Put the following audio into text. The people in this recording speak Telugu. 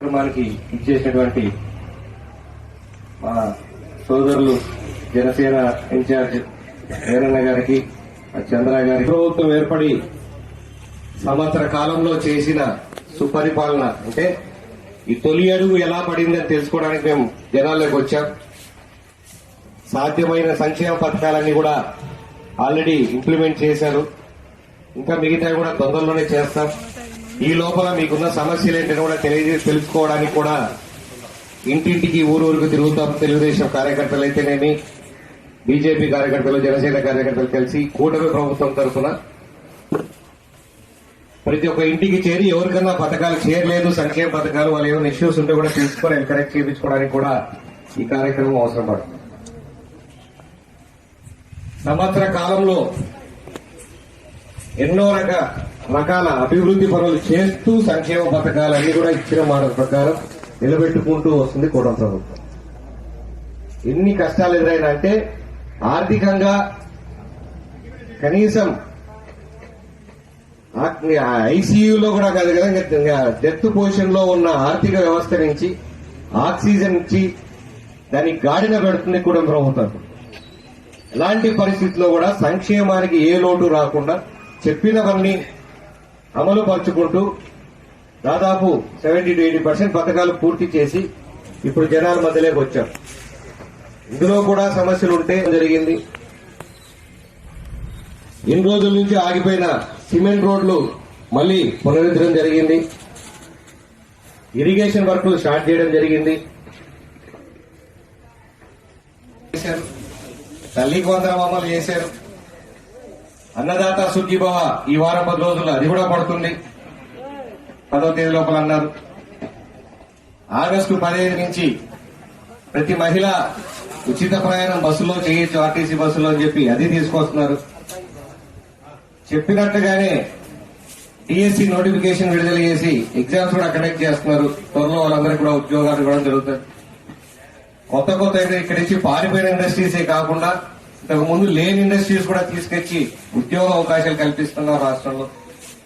కార్యక్రమానికి ఇచ్చేసినటువంటి మా సోదరులు జనసేన ఇన్ఛార్జ్ వీరన్న గారికి చంద్ర గారికి ప్రభుత్వం ఏర్పడి సంవత్సర కాలంలో చేసిన సుపరిపాలన అంటే ఈ తొలి అడుగు ఎలా పడిందని తెలుసుకోవడానికి మేము జనాల్లోకి వచ్చాం. సాధ్యమైన సంక్షేమ పథకాలన్నీ కూడా ఆల్రెడీ ఇంప్లిమెంట్ చేశారు. ఇంకా మిగతా కూడా తొందరలోనే చేస్తాం. ఈ లోపల మీకున్న సమస్యలు ఏంటని కూడా తెలియజే తెలుసుకోవడానికి కూడా ఇంటింటికి ఊరూరుకు తిరుగుతాం తెలుగుదేశం కార్యకర్తలు అయితేనేమి బీజేపీ కార్యకర్తలు జనసేన కార్యకర్తలు కలిసి కూటమి ప్రభుత్వం తరఫున ప్రతి ఒక్క ఇంటికి చేరి ఎవరికన్నా పథకాలు చేరలేదు సంక్షేమ పథకాలు వాళ్ళు ఏమైనా ఇష్యూస్ ఉంటే కూడా తీసుకొని కరెక్ట్ చేయించుకోవడానికి కూడా ఈ కార్యక్రమం అవసరం పడుతుంది సంవత్సర కాలంలో ఎన్నో రక రకాల అభివృద్ధి పనులు చేస్తూ సంక్షేమ పథకాలన్నీ కూడా ఇచ్చిన మాట ప్రకారం నిలబెట్టుకుంటూ వస్తుంది కూటమి ప్రభుత్వం. ఎన్ని కష్టాలు ఎదురైనా అంటే ఆర్థికంగా కనీసం ఐసీయూలో కూడా కాదు కదా ఇంకా డెత్ పొజిషన్లో ఉన్న ఆర్థిక వ్యవస్థ నుంచి ఆక్సిజన్ ఇచ్చి దానికి గాడిన పెడుతుంది కూటమి ప్రభుత్వం. ఎలాంటి పరిస్థితుల్లో కూడా సంక్షేమానికి ఏ లోటు రాకుండా చెప్పినవన్నీ అమలు పరుచుకుంటూ దాదాపు సెవెంటీ టు ఎయిటీ పర్సెంట్ పథకాలు పూర్తి చేసి ఇప్పుడు జనాల మధ్యలోకి వచ్చాం. ఇందులో కూడా సమస్యలు ఉంటే జరిగింది? ఇన్ని రోజుల నుంచి ఆగిపోయిన సిమెంట్ రోడ్లు మళ్ళీ పునరుద్ధరణ జరిగింది. ఇరిగేషన్ వర్క్లు స్టార్ట్ చేయడం జరిగింది. చేశారు. తల్లికి వందనం అమలు చేశారు. అన్నదాత సుఖీభవ ఈ వారం పది రోజులు అది కూడా పడుతుంది. పదో తేదీ లోపల అన్నారు. ఆగస్టు పదిహేను నుంచి ప్రతి మహిళ ఉచిత ప్రయాణం బస్సులో చేయొచ్చు ఆర్టీసీ బస్సులో అని చెప్పి అది తీసుకొస్తున్నారు. చెప్పినట్టుగానే టీఎస్సీ నోటిఫికేషన్ విడుదల చేసి ఎగ్జామ్స్ కూడా కండక్ట్ చేస్తున్నారు. త్వరలో వాళ్ళందరికీ కూడా ఉద్యోగాలు ఇవ్వడం జరుగుతుంది. కొత్త కొత్త అయితే ఇక్కడి నుంచి పారిపోయిన ఇండస్ట్రీసే కాకుండా ఇంతకు ముందు లేని ఇండస్ట్రీస్ కూడా తీసుకొచ్చి ఉద్యోగ అవకాశాలు కల్పిస్తున్నారు రాష్ట్రంలో.